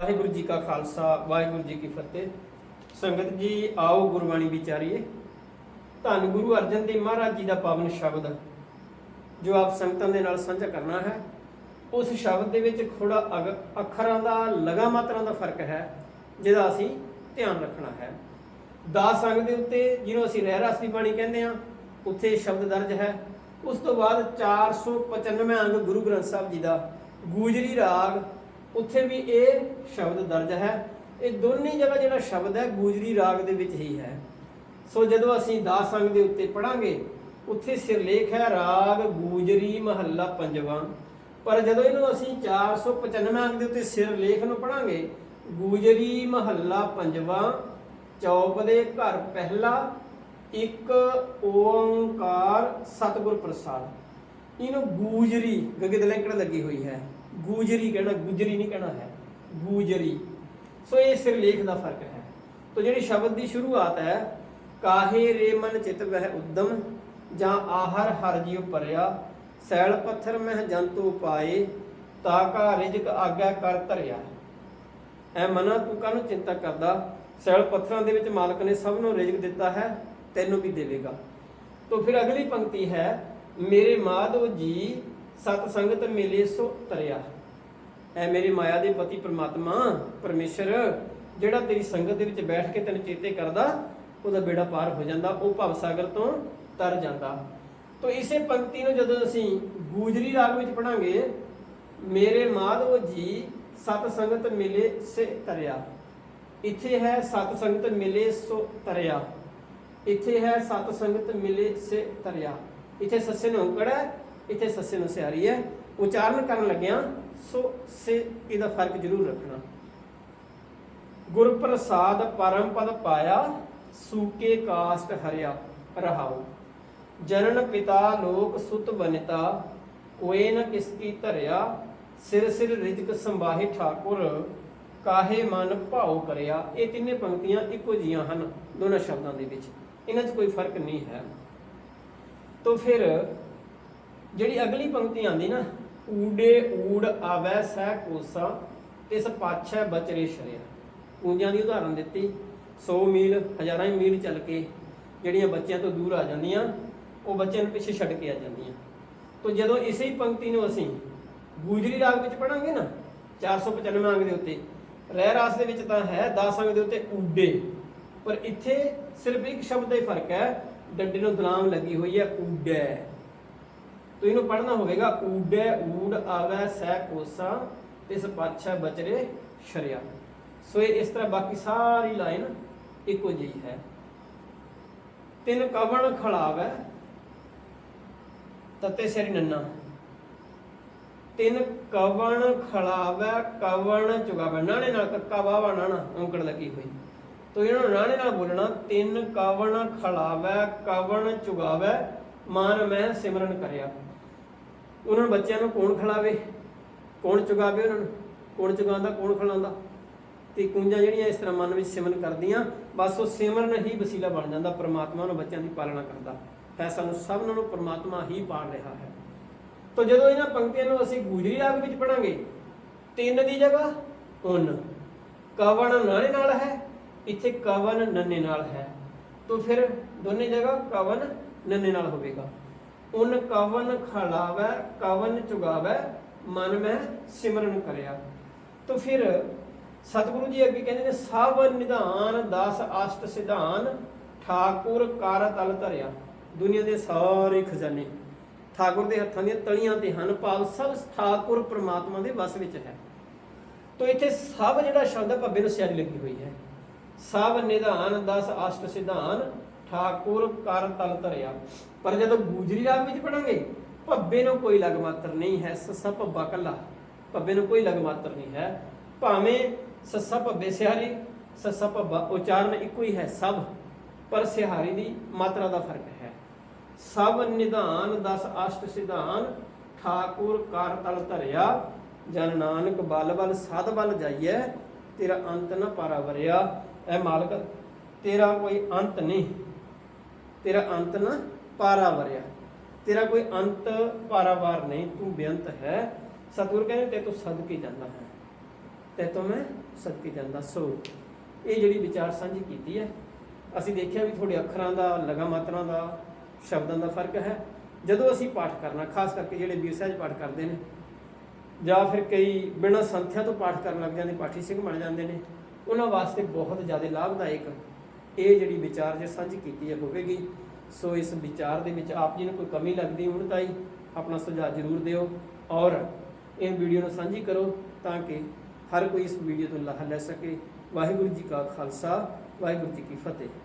ਵਾਹਿਗੁਰੂ ਜੀ ਕਾ ਖਾਲਸਾ, ਵਾਹਿਗੁਰੂ ਜੀ ਕੀ ਫਤਿਹ। ਸੰਗਤ ਜੀ, ਆਓ ਗੁਰਬਾਣੀ ਵਿਚਾਰੀਏ। ਧੰਨ ਗੁਰੂ ਅਰਜਨ ਦੇਵ ਮਹਾਰਾਜ ਜੀ ਦਾ ਪਾਵਨ ਸ਼ਬਦ, ਜੋ ਆਪ ਸੰਗਤਾਂ ਦੇ ਨਾਲ ਸਾਂਝਾ ਕਰਨਾ ਹੈ। ਉਸ ਸ਼ਬਦ ਦੇ ਵਿੱਚ ਥੋੜਾ ਅਗ- ਅੱਖਰਾਂ ਦਾ, ਲਗਾ ਮਾਤਰਾ ਦਾ ਫ਼ਰਕ ਹੈ, ਜਿਹਦਾ ਅਸੀਂ ਧਿਆਨ ਰੱਖਣਾ ਹੈ। ਦਾਸ ਸੰਗ ਦੇ ਉੱਤੇ, ਜਿਹਨੂੰ ਅਸੀਂ ਰਹਿ ਰਸ ਦੀ ਬਾਣੀ ਕਹਿੰਦੇ ਆ ਉੱਥੇ ਸ਼ਬਦ ਦਰਜ ਹੈ। ਉਸ ਤੋਂ ਬਾਅਦ 495 ਅੰਗ ਗੁਰੂ ਗ੍ਰੰਥ ਸਾਹਿਬ ਜੀ ਦਾ, ਗੂਜਰੀ ਰਾਗ ਉੱਥੇ ਵੀ ਇਹ ਸ਼ਬਦ ਦਰਜ ਹੈ। ਇਹ ਦੋਨੇ ਜਗ੍ਹਾ ਜਿਹੜਾ ਸ਼ਬਦ ਹੈ, ਗੂਜਰੀ ਰਾਗ ਦੇ ਵਿੱਚ ਹੀ ਹੈ। ਸੋ ਜਦੋਂ ਅਸੀਂ ਦਾਸ ਅੰਗ ਦੇ ਉੱਤੇ ਪੜਾਂਗੇ ਉੱਥੇ ਸਿਰਲੇਖ ਹੈ, ਰਾਗ, ਗੂਜਰੀ, ਮਹੱਲਾ, ਪੰਜਵਾਂ। ਪਰ ਜਦੋਂ ਇਹਨੂੰ ਅਸੀਂ 495 ਅੰਗ ਦੇ ਉੱਤੇ ਸਿਰਲੇਖ ਨੂੰ ਪੜਾਂਗੇ ਗੂਜਰੀ, ਮਹੱਲਾ, ਪੰਜਵਾਂ, ਚੌਪ ਦੇ ਘਰ ਪਹਿਲਾ, ਇੱਕ ਓੰਕਾਰ, ਸਤਿਗੁਰ ਪ੍ਰਸਾਦ। ਇਹਨੂੰ ਗੂਜਰੀ ਗੱਗੇ ਦੇ ਲੈਂਕੜ ਲੱਗੀ ਹੋਈ ਹੈ। ਗੂਜਰੀ ਕਹਿਣਾ, ਗੁਜਰੀ ਨਹੀਂ ਕਹਿਣਾ ਹੈ, ਗੂਜਰੀ। ਸੋ ਇਹ ਸਿਰਲੇਖ ਦਾ ਫ਼ਰਕ ਹੈ। ਤੋ ਜਿਹੜੀ ਸ਼ਬਦ ਦੀ ਸ਼ੁਰੂਆਤ ਹੈ, ਕਾਹੇ ਰੇ ਮਨ ਚਿਤ ਵਹਿ ਉਦਮ, ਜਾਂ ਆਹਰ ਹਰ ਜੀਉ ਪਰਿਆ, ਸੈਲ ਪੱਥਰ ਮਹਿ ਜੰਤੂ ਪਾਏ, ਤਾ ਕਾ ਰਿਜਕ ਆਗਿਆ ਕਰ ਧਰਿਆ। ਐ ਮਨਾ ਤੂੰ ਕਾਹਨੂੰ ਚਿੰਤਾ ਕਰਦਾ? ਸੈਲ ਪੱਥਰਾਂ ਦੇ ਵਿੱਚ ਮਾਲਕ ਨੇ ਸਭ ਨੂੰ ਰਿਜਕ ਦਿੱਤਾ ਹੈ, ਤੈਨੂੰ ਵੀ ਦੇਵੇਗਾ। ਤੋ ਫਿਰ ਅਗਲੀ ਪੰਕਤੀ ਹੈ, ਮੇਰੇ ਮਾਧੋ ਜੀ ਸਤ ਸੰਗਤ ਮਿਲੇ ਸੋ ਤਰਿਆ। ਐ ਮੇਰੀ ਮਾਇਆ ਦੇ ਪਤੀ ਪ੍ਰਮਾਤਮਾ, ਪਰਮੇਸ਼ਰ, ਜਿਹੜਾ ਤੇਰੀ ਸੰਗਤ ਦੇ ਵਿੱਚ ਬੈਠ ਕੇ ਤੈਨੂੰ ਚੇਤੇ ਕਰਦਾ, ਉਹਦਾ ਬੇੜਾ ਪਾਰ ਹੋ ਜਾਂਦਾ, ਉਹ ਭਵ ਸਾਗਰ ਤੋਂ ਤਰ ਜਾਂਦਾ। ਤੋ ਇਸੇ ਪੰਕਤੀ ਨੂੰ ਜਦੋਂ ਅਸੀਂ ਗੂਜਰੀ ਰਾਗ ਵਿੱਚ ਪੜਾਂਗੇ, ਮੇਰੇ ਮਾਧੋ ਜੀ ਸਤ ਸੰਗਤ ਮਿਲੇ ਸੇ ਤਰਿਆ। ਇੱਥੇ ਹੈ ਸਤ ਸੰਗਤ ਮਿਲੇ ਸੋ ਤਰਿਆ। ਇੱਥੇ ਹੈ ਸਤ ਸੰਗਤ ਮਿਲੇ ਸੇ ਤਰਿਆ। ਇੱਥੇ ਸੱਸੇ ਨੂੰ ਔਂਕੜ ਹੈ ਇੱਥੇ ਸੱਸੇ ਨੂੰ ਸਿਆਰੀ ਹੈ। ਉਚਾਰਨ ਕਰਨ ਲੱਗਿਆਂ ਸੋ ਸੇ ਇਹਦਾ ਫ਼ਰਕ ਜ਼ਰੂਰ ਰੱਖਣਾ। ਗੁਰ ਪ੍ਰਸਾਦ ਪਰਮ ਪਦ ਪਾਇਆ, ਸੂਕੇ ਕਾਸਟ ਹਰਿਆ ਰਹਾਉ। ਜਨਨ ਪਿਤਾ ਲੋਕ ਸੁਤ ਬਨਿਤਾ ਕੋਏ ਨ ਕਿਸ ਕੀ ਧਰਿਆ, ਸਿਰ ਸਿਰ ਰਿਜਕ ਸੰਭਾਹੀ ਠਾਕੁਰ, ਕਾਹੇ ਮਨ ਭਾਉ ਕਰਿਆ। ਇਹ ਤਿੰਨੇ ਪੰਕਤੀਆਂ ਇੱਕੋ ਜੀਆਂ ਹਨ, ਦੋਨਾਂ ਸ਼ਬਦਾਂ ਦੇ ਵਿੱਚ। ਇਹਨਾਂ 'ਚ ਕੋਈ ਫ਼ਰਕ ਨਹੀਂ ਹੈ। ਤੋਂ ਫਿਰ ਜਿਹੜੀ ਅਗਲੀ ਪੰਕਤੀ ਆਂਦੀ ਨਾ, ਊਡੇ ਊੜ ਆਵੈ ਸਹਿ ਕੋਸਾ ਇਸ ਪਾਛੈ ਬਚਰੇ ਸ਼ਰਿਆ। ਪੂੰਜਾਂ ਦੀ ਉਦਾਹਰਨ ਦਿੱਤੀ 100 ਮੀਲ, ਹਜ਼ਾਰਾਂ ਹੀ ਮੀਲ ਚੱਲ ਕੇ ਜਿਹੜੀਆਂ ਬੱਚਿਆਂ ਤੋਂ ਦੂਰ ਆ ਜਾਂਦੀਆਂ, ਉਹ ਬੱਚਿਆਂ ਨੂੰ ਪਿੱਛੇ ਛੱਡ ਕੇ ਆ ਜਾਂਦੀਆਂ। ਤੋਂ ਜਦੋਂ ਇਸੇ ਹੀ ਪੰਕਤੀ ਨੂੰ ਅਸੀਂ ਗੂਜਰੀ ਰਾਗ ਵਿੱਚ ਪੜਾਂਗੇ ਨਾ 495 ਅੰਗ ਦੇ ਉੱਤੇ, ਰਹਿ ਰਾਸ ਦੇ ਵਿੱਚ ਤਾਂ ਹੈ 10 ਅੰਗ ਦੇ ਉੱਤੇ ਊਡੇ, ਪਰ ਇੱਥੇ ਸਿਰਫ ਇੱਕ ਸ਼ਬਦ ਦਾ ਹੀ ਫ਼ਰਕ ਹੈ, ਡੱਡੇ ਨੂੰ ਦਲਾਮ ਲੱਗੀ ਹੋਈ ਹੈ ਊਡੈ। ਤੋ ਇਹਨੂੰ ਪੜ੍ਹਨਾ ਹੋਵੇਗਾ ਊਡੈ ਊੜ ਆਵੈ ਸਹਿ ਕੋਸਾ ਇਸ ਪਾਛਾ ਬਚਰੇ ਸ਼ਰਿਆ। ਸੋ ਇਹ ਇਸ ਤਰ੍ਹਾਂ ਬਾਕੀ ਸਾਰੀ ਲਾਈਨ ਇੱਕੋ ਜਿਹੀ ਹੈ। ਤਿੰਨ ਕਵਣ ਖੜਾਵੈ, ਤਤੇ ਸਰੀ ਨੰਨਾ। ਤਿੰਨ ਕਵਣ ਖੜਾਵੈ, ਕਵਣ ਚੁਗਾਵੈ। ਨਾਣੇ ਨਾਲ ਕੱਕਾ ਵਾਵਾ ਨਾਣਾ, ਔਂਕੜ ਲੱਗੀ ਹੋਈ। ਤੋ ਇਹਨਾਂ ਨੂੰ ਨਾਣੇ ਨਾਲ ਬੋਲਣਾ, ਤਿੰਨ ਕਵਣ ਖਲਾਵੈ ਕਵਣ ਚੁਗਾਵੈ, ਮਨ ਮੈਂ ਸਿਮਰਨ ਕਰਿਆ। ਉਹਨਾਂ ਨੂੰ ਬੱਚਿਆਂ ਨੂੰ ਕੌਣ ਖਿਲਾਵੇ? ਕੌਣ ਚੁਗਾਵੇ ਉਹਨਾਂ ਨੂੰ? ਕੌਣ ਚੁਗਾਉਂਦਾ, ਕੌਣ ਖਿਲਾਉਂਦਾ? ਤੇ ਕੁੰਜਾਂ ਜਿਹੜੀਆਂ ਇਸ ਤਰ੍ਹਾਂ ਮਨ ਵਿੱਚ ਸਿਮਰਨ ਕਰਦੀਆਂ, ਬਸ ਉਹ ਸਿਮਰਨ ਹੀ ਵਸੀਲਾ ਬਣ ਜਾਂਦਾ, ਪਰਮਾਤਮਾ ਨੂੰ ਬੱਚਿਆਂ ਦੀ ਪਾਲਣਾ ਕਰਦਾ। ਹੈ ਸਾਨੂੰ ਸਭ ਨੂੰ ਪਰਮਾਤਮਾ ਹੀ ਪਾਲ ਰਿਹਾ ਹੈ। ਤਾਂ ਜਦੋਂ ਇਹਨਾਂ ਪੰਕਤੀਆਂ ਨੂੰ ਅਸੀਂ ਗੂਜਰੀ ਰਾਗ ਵਿੱਚ ਪੜਾਂਗੇ ਤਿੰਨ ਦੀ ਜਗ੍ਹਾ ਉਨ। ਕਵਣ ਨਾਲੇ ਨਾਲ ਹੈ, ਇੱਥੇ ਕਵਨ ਨੰਨੇ ਨਾਲ ਹੈ। ਤਾਂ ਫਿਰ ਦੋਨੇ ਜਗ੍ਹਾ ਕਵਨ ਨੰਨੇ ਨਾਲ ਹੋਵੇਗਾ। ਉਨ ਕਵਨ ਖਲਾਵੈ, ਕਵਨ ਚੁਗਾਵੈ, ਮਨ ਮੈਂ ਸਿਮਰਨ ਕਰਿਆ। ਤੋ ਫਿਰ ਸਤਿਗੁਰੂ ਜੀ ਅੱਗੇ ਕਹਿੰਦੇ ਨੇ, ਸਭ ਨਿਧਾਨ 10 ਅਸ਼ਟ ਸਿਧਾਨ, ਠਾਕੁਰ ਕਰ ਤਲ ਧਰਿਆ। ਦੁਨੀਆ ਦੇ ਸਾਰੇ ਖਜ਼ਾਨੇ, ਠਾਕੁਰ ਦੇ ਹੱਥਾਂ ਦੀਆਂ ਤਲੀਆਂ ਤੇ ਹਨ, ਭਾਵ ਸਭ ਠਾਕੁਰ ਪ੍ਰਮਾਤਮਾ ਦੇ ਵਸ ਵਿੱਚ ਹੈ। ਤੋ ਇੱਥੇ ਸਭ ਜਿਹੜਾ ਸ਼ਬਦ ਹੈ ਭੱਬੇ ਨੂੰ ਸਿਆਰੀ ਲੱਗੀ ਹੋਈ ਹੈ। ਸਭ ਨਿਧਾਨ 10 ਅਸ਼ਟ ਸਿਧਾਨ ਠਾਕੁਰ ਕਰ ਤਲ ਧਰਿਆ। ਪਰ ਜਦੋਂ ਗੂਜਰੀ ਰਾਗ ਵਿੱਚ ਪੜਾਂਗੇ, ਭੱਬੇ ਨੂੰ ਕੋਈ ਲਗ ਮਾਤਰ ਨਹੀਂ ਹੈ ਸੱਸਾ ਭੱਬਾ ਕੱਲਾ ਭੱਬੇ ਨੂੰ ਕੋਈ ਲਗ ਮਾਤਰ ਨਹੀਂ ਹੈ। ਭਾਵੇਂ ਸੱਸਾ ਭੱਬੇ ਸਿਹਾਰੀ ਸੱਸਾ ਭੱਬਾ ਉਚਾਰਨ ਇੱਕੋ ਹੀ ਹੈ ਸਭ, ਪਰ ਸਿਹਾਰੀ ਦੀ ਮਾਤਰਾ ਦਾ ਫ਼ਰਕ ਹੈ। ਸਭ ਨਿਧਾਨ 10 ਅਸ਼ਟ ਸਿਧਾਨ, ਠਾਕੁਰ ਕਰ ਤਲ ਧਰਿਆ। ਜਨ ਨਾਨਕ ਬਲ ਬਲ ਸਾਧ ਬਲ ਜਾਈਐ, ਤੇਰਾ ਅੰਤ ਨ ਪਾਰਾਵਰਿਆ। ਐ ਮਾਲਕ, ਤੇਰਾ ਕੋਈ ਅੰਤ ਨਹੀਂ। ਤੇਰਾ ਅੰਤ ਨਾ ਪਾਰਾ ਵਰਿਆ। ਤੇਰਾ ਕੋਈ ਅੰਤ ਪਾਰਾਵਾਰ ਨਹੀਂ, ਤੂੰ ਬੇਅੰਤ ਹੈ। ਸਤਿਗੁਰ ਕਹਿੰਦੇ ਤੇ ਤੂੰ ਸਦਕੇ ਜਾਂਦਾ ਹੈ। ਤੇ ਤੋਂ ਮੈਂ ਸਦਕੇ ਜਾਂਦਾ। ਸੋ, ਇਹ ਜਿਹੜੀ ਵਿਚਾਰ ਸਾਂਝੀ ਕੀਤੀ ਹੈ, ਅਸੀਂ ਦੇਖਿਆ ਵੀ ਤੁਹਾਡੇ ਅੱਖਰਾਂ ਦਾ ਲਗਾ ਮਾਤਰਾ ਦਾ, ਸ਼ਬਦਾਂ ਦਾ ਫ਼ਰਕ ਹੈ। ਜਦੋਂ ਅਸੀਂ ਪਾਠ ਕਰਨਾ, ਖਾਸ ਕਰਕੇ ਜਿਹੜੇ ਵੀਰ ਸਹਿਜ ਪਾਠ ਕਰਦੇ ਨੇ, ਜਾਂ ਫਿਰ ਕਈ ਬਿਨਾਂ ਸੰਥਿਆ ਤੋਂ ਪਾਠ ਕਰਨ ਲੱਗ ਜਾਂਦੇ, ਪਾਠੀ ਸਿੰਘ ਬਣ ਜਾਂਦੇ ਨੇ, ਉਹਨਾਂ ਵਾਸਤੇ ਬਹੁਤ ਜ਼ਿਆਦਾ ਲਾਭਦਾਇਕ ਇਹ ਜਿਹੜੀ ਵਿਚਾਰ ਜੇ ਸਾਂਝੀ ਕੀਤੀ ਹੈ ਹੋਵੇਗੀ, ਸੋ ਇਸ ਵਿਚਾਰ ਦੇ ਵਿੱਚ ਆਪ ਜੀ ਨੂੰ ਕੋਈ ਕਮੀ ਲੱਗਦੀ ਹੁਣ ਤਾਂ ਹੀ ਆਪਣਾ ਸੁਝਾਅ ਜ਼ਰੂਰ ਦਿਓ ਔਰ ਇਹ ਵੀਡੀਓ ਨੂੰ ਸਾਂਝੀ ਕਰੋ ਤਾਂ ਕਿ ਹਰ ਕੋਈ ਇਸ ਵੀਡੀਓ ਤੋਂ ਲਾਹਾ ਲੈ ਸਕੇ। ਵਾਹਿਗੁਰੂ ਜੀ ਕਾ ਖਾਲਸਾ, ਵਾਹਿਗੁਰੂ ਜੀ ਕੀ ਫਤਿਹ।